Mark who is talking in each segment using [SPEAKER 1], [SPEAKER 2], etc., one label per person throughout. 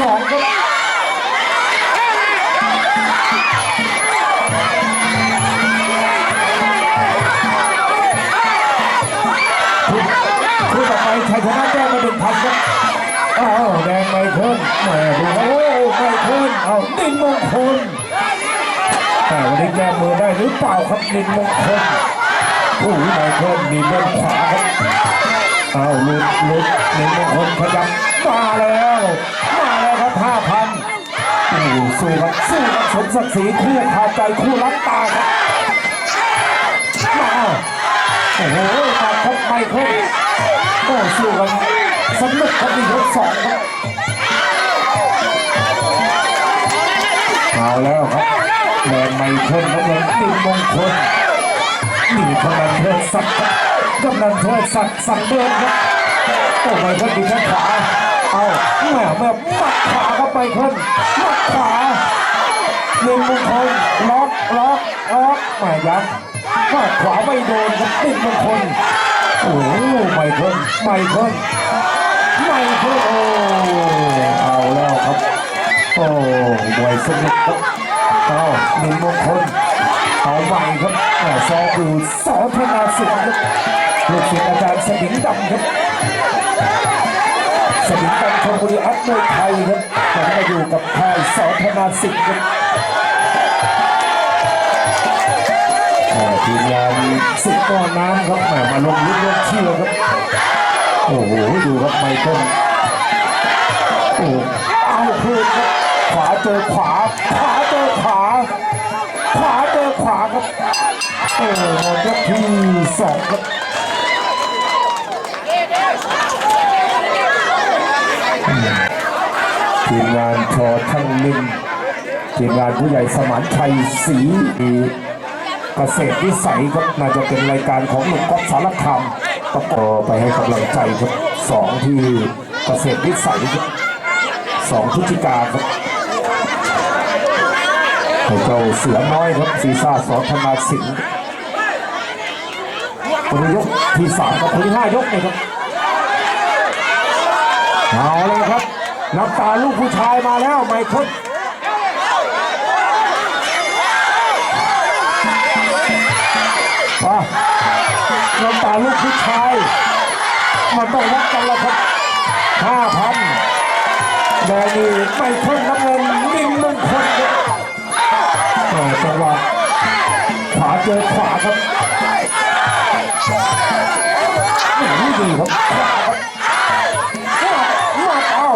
[SPEAKER 1] สองครับคู่ต่อไปชัยชนะแจ้มาหนึ่งพันครับอ้าวแดงไม่ขึ้นแหมดูนะโอ้ไม่ขึ้นเอาดินมงคลแต่วันนี้แก้มือได้หรือเปล่าครับดินมงคลโอ้ยไม่ขึ้นมีเบิ้ลขวาครับเอาหลุดลุดนึ่งมงคลขยับมาแล้ว มาแล้วครับห้าพันโอ้โห สู้ครับสู้กับสมศักดิ์ศรีคู่คาใจคู่รักตาครับมาโอ้โหมาครบไม่ขึ้นโอ้สู้กันสนุกครับในยกสองครับเอาแล้วครับแดงไม่ขึ้นน้ำเงินติดมงคลนี่กำนันเทิดศักดิ์กำนันเทิดศักดิ์สั่งเดิร์นครับโอ้ไม่ขึ้นดีแค่ขวา เอาแม่แม่หมัดขวาเข้าไปขึ้นหมัดขวาหนึ่งมงคลล็อกล็อกล็อกแม่ยับหมัดขวาไม่โดนครับติดมงคลโอ้โหไม่ขึ้นไม่ขึ้นไม่ขึ้นโอ้เอาแล้วครับโอ้มวยสนุกครับเอาหนึ่งมงคลเอาใหม่ครับแหม่ซอดูสอธนาสิงห์ลูกศิษย์อาจารย์สมิงดำครับ สมิงดำชมบุรีอัพมวยไทยครับตอนนี้มาอยู่กับค่ายสอธนาสิงห์ครับทีมงานสิบก้อนน้ำครับแหมมาลงลึกลงเชื่อครับ โอ้โหดูครับไมเคิลโอ้เอาคืนครับขวาเจอขวา ขวาเจอขวา ขวาเจอขวาครับ โอ้โหยกที่สองครับ ทีมงานชอทั้งลิงทีมงานผู้ใหญ่สมานชัยศรีเกษตรวิสัยครับน่าจะเป็นรายการของหนุ่มก๊อฟสารคามประกอไปให้กำลังใจครับสองที่เกษตรวิสัยครับสองพฤศจิกาครับให้เจ้าเสือน้อยครับซีซ่าสอนธนาสิงห์คนนี้ยกที่สามกับคนที่ห้ายกเลยครับเอาเลยครับ น้ำตาลูกผู้ชายมาแล้วไมเคิลน้ำตาลูกผู้ชาย มันต้องวัดกันล้วครับห้าพันแดงนี่ไม่เคิลน้ำเงินนิ่งมงคลครับเอจังหวะขวาเจอขวาครับนี่ดีครับขวาครับมัดเอา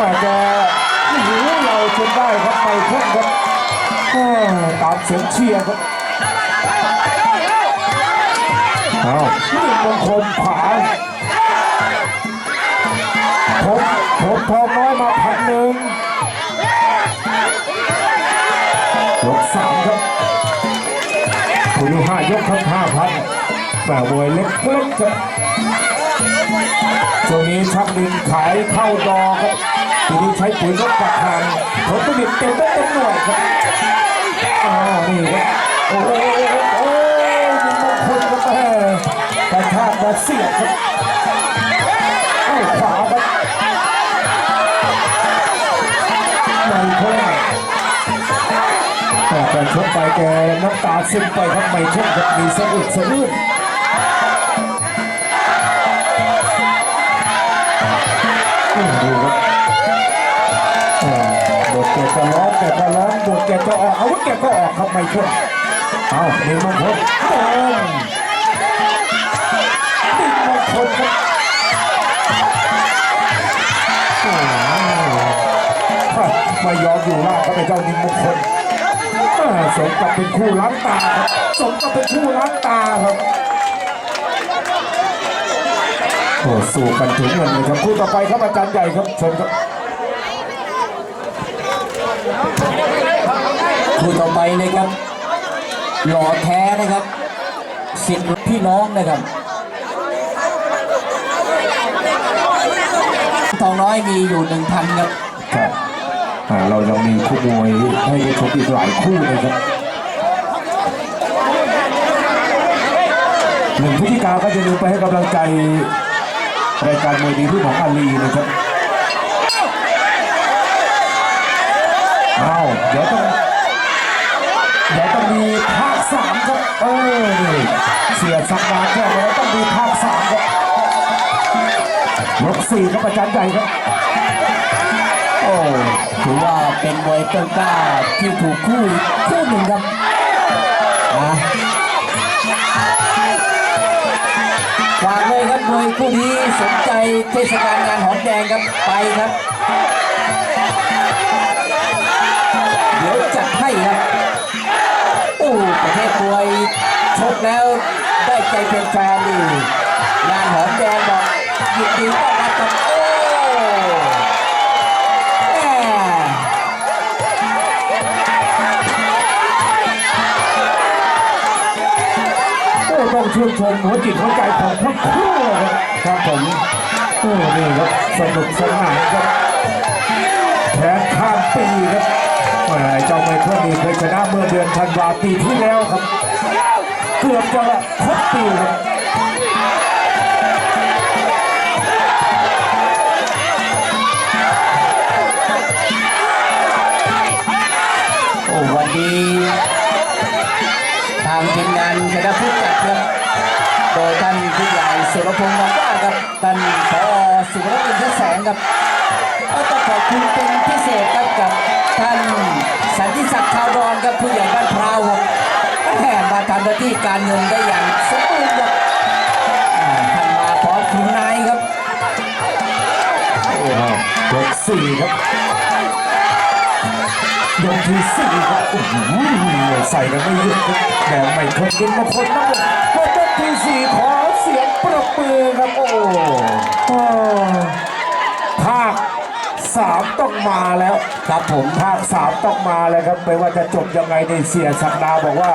[SPEAKER 1] มาจะหูเราจนได้ครับไปขึ้นครับแม่ตามเสียงเชียร์ครับเอานี่มงคลขวาผมผมทองน้อยมาพันหนึ่งยกสามครับคุณดูห้ายกครับห้าพันแต่มวยเล็กเล็กครับช่วงนี้ชักดินขายเข้าดอครับ ทีนี้ใช้ปุ๋ยลดราคาผลผลิตเต็มได้เต็มหน่วยครับอ้าวนี่ครับโอ้โหโอ้โหยิงมงคลครับแม่กระชากมาเสียบครับเอาขวาครับไม่เพิ่มแต่การชกไปแกน้ำตาซึมไปครับไม่ชกครับมีสะอึกสะอื้นโแกจะร้องบทแกจะออก เอาวุธแกก็ออกครับไม่ชกเอาหนึ่งมงคลโดนติดมงคลครับโอ้โหไม่ยอมอยู่ล่างครับไอ้เจ้านิมมงคลสมกับเป็นคู่ล้างตาครับสมกับเป็นคู่ล้างตาครับโอ้สู้กันถึงเงินเลยครับคู่ต่อไปครับอาจารย์ใหญ่ครับเชิญครับ
[SPEAKER 2] คู่ต่อไปเลยครับ หล่อแท้นะครับสิทธิ์พี่น้องนะครับทองน้อยมีอยู่หนึ่งพันครับ
[SPEAKER 1] ครับเรายังมีคู่มวยให้ได้ชมอีกหลายคู่เลยครับหนึ่งพฤศจิการก็จะลืมไปให้กำลังใจรายการมวยดีที่หนองอาลีนะครับเอาเดี๋ยวต้อง เดี๋ยวต้องมีภาคสามครับ เออนี่เสียสักดาแค่ไหนต้องมีภาคสามครับยกสี่ครับอาจารย์ใหญ่ครับ
[SPEAKER 2] โอ้ถือว่าเป็นมวยต้นกล้าที่ถูกคู่อีกคู่หนึ่งครับนะฝากเลยครับมวยคู่นี้สนใจเทศกาลงานหอมแดงครับไปครับ เดี๋ยวจัดให้ครับโอ้ประเทศมวยชกแล้วได้ ใจเป็นแฟนดีงานหอมแดงบอกยินดีต้อนรับครับโอ้แม่
[SPEAKER 1] โอ้ต้องชื่นชมหัวจิตหัวใจของทั้งคู่ครับครับผมโอ้นี่ครับสนุกสนานครับแพ้ข้ามปีครับแหมเจ้าไมเคิลนี่เคยชนะเมื่อเดือนธันวาปีที่แล้วครับ เกือบจะแบบครบปีครับ
[SPEAKER 2] โอ้วันนี้ทางทีมงานคณะผู้จัดครับโดยท่านผู้ใหญ่สุรพงศ์มองว่าครับท่านผอสุรวินทแสงครับก็ต้องขอบคุณเป็นพิเศษครับกับท่านสันติศักดิ์ชาวดอนครับผู้ใหญ่บ้านพราวครับ มมาทำหน้าที่การเงินได้อย่างสมบูรณ์ครับอ่าท่านมาพร้อมคุณนายครับ
[SPEAKER 1] ยกสี่ครับยกที่สี่ครับโอ้โหใส่กันไม่หยุดครับแต่ไม่เคยกินมาคนนะเลยยกที่สี่ขอเสียงปรบมือครับโอ้โหภาคสา มาแล้ว
[SPEAKER 2] ครับผม
[SPEAKER 1] ภาคสามต้องมาแล้วครับไม่ว่าจะจบยังไงในเสียสักดาบอกว่า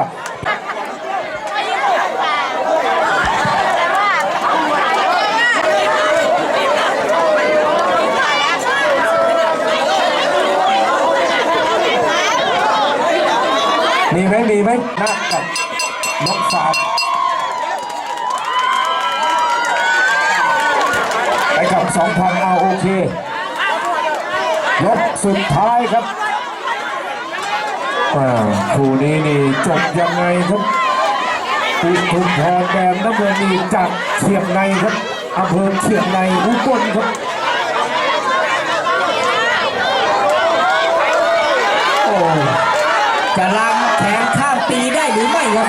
[SPEAKER 1] มีไหมมีไหมนักกับน้องสามไปกับสองพันเอาโอเค ยกสุดท้ายครับคู่นี้นี่จบยังไงครับปีทุมพรแดงน้ำเงินนี่จากเชียงในครับอำเภอเชียงในอุบลครับ
[SPEAKER 2] โอ้จะล้างแขนข้ามปีได้หรือไม่ครับ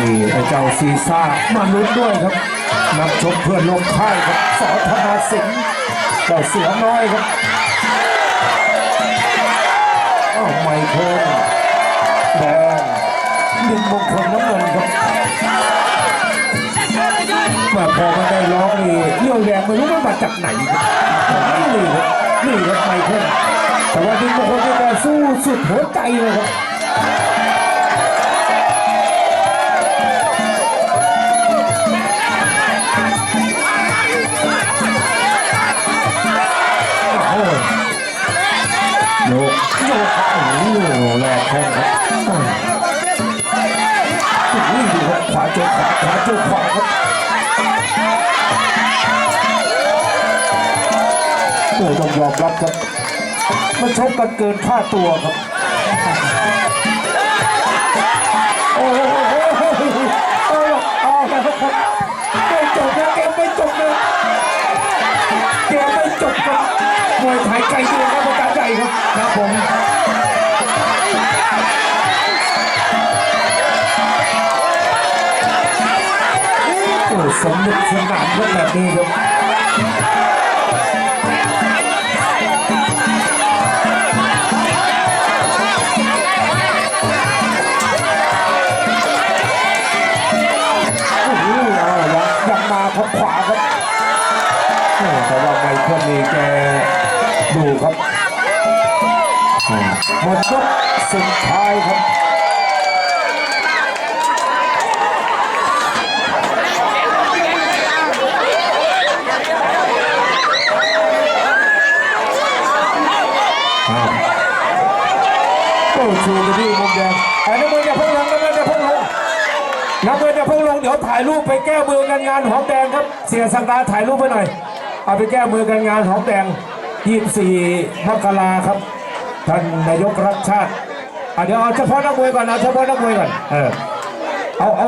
[SPEAKER 1] นี่ไอ้เจ้าซีซ่ามาลุ้นด้วยครับ นักชมเพื่อนลงค่ายครับสอธนาสิงห์เจ้าเสือน้อยครับอ้าวไมเคิลแดงดินมงคลน้ำเงินครับมาพอมาได้ร้องนี่เรี่ยวแรงไม่รู้มันมาจากไหนครับนี่ครับนี่ครับไมเคิลแต่ว่าดินมงคลนี่แกสู้สุดหัวใจเลยครับ โยกโยกโอ้โหแรกแข้งครับโอ้ยโอ้ยดูครับขวาเจอขวาขวาเจอขวาครับโอ้ต้องยอมรับครับมันชกกันเกินค่าตัวครับ โอ้สนุกสนานครับแบบนี้ครับโอ้โหเอาละยังมาครับขวาครับแต่ว่าไมเคิลนี่แกดูครับหมดยกสุดท้ายครับ อ้ชูไปที่มุมแดงไอ้น้ำมันอย่าเพิ่งลงน้ำมันอย่าเพิ่งลงนักมวยเนี่ยเพิ่งลงเดี๋ยวถ่ายรูปไปแก้มือกันงานหอมแดงครับ เสียสังดาถ่ายรูปไปหน่อย เอาไปแก้มือกันงานหอมแดง 24มกราครับ ท่านนายกรักชาติอะเดี๋ยวเอาเฉพาะนักมวยก่อนเอาเฉพาะนักมวยก่อน เออ เอาเอา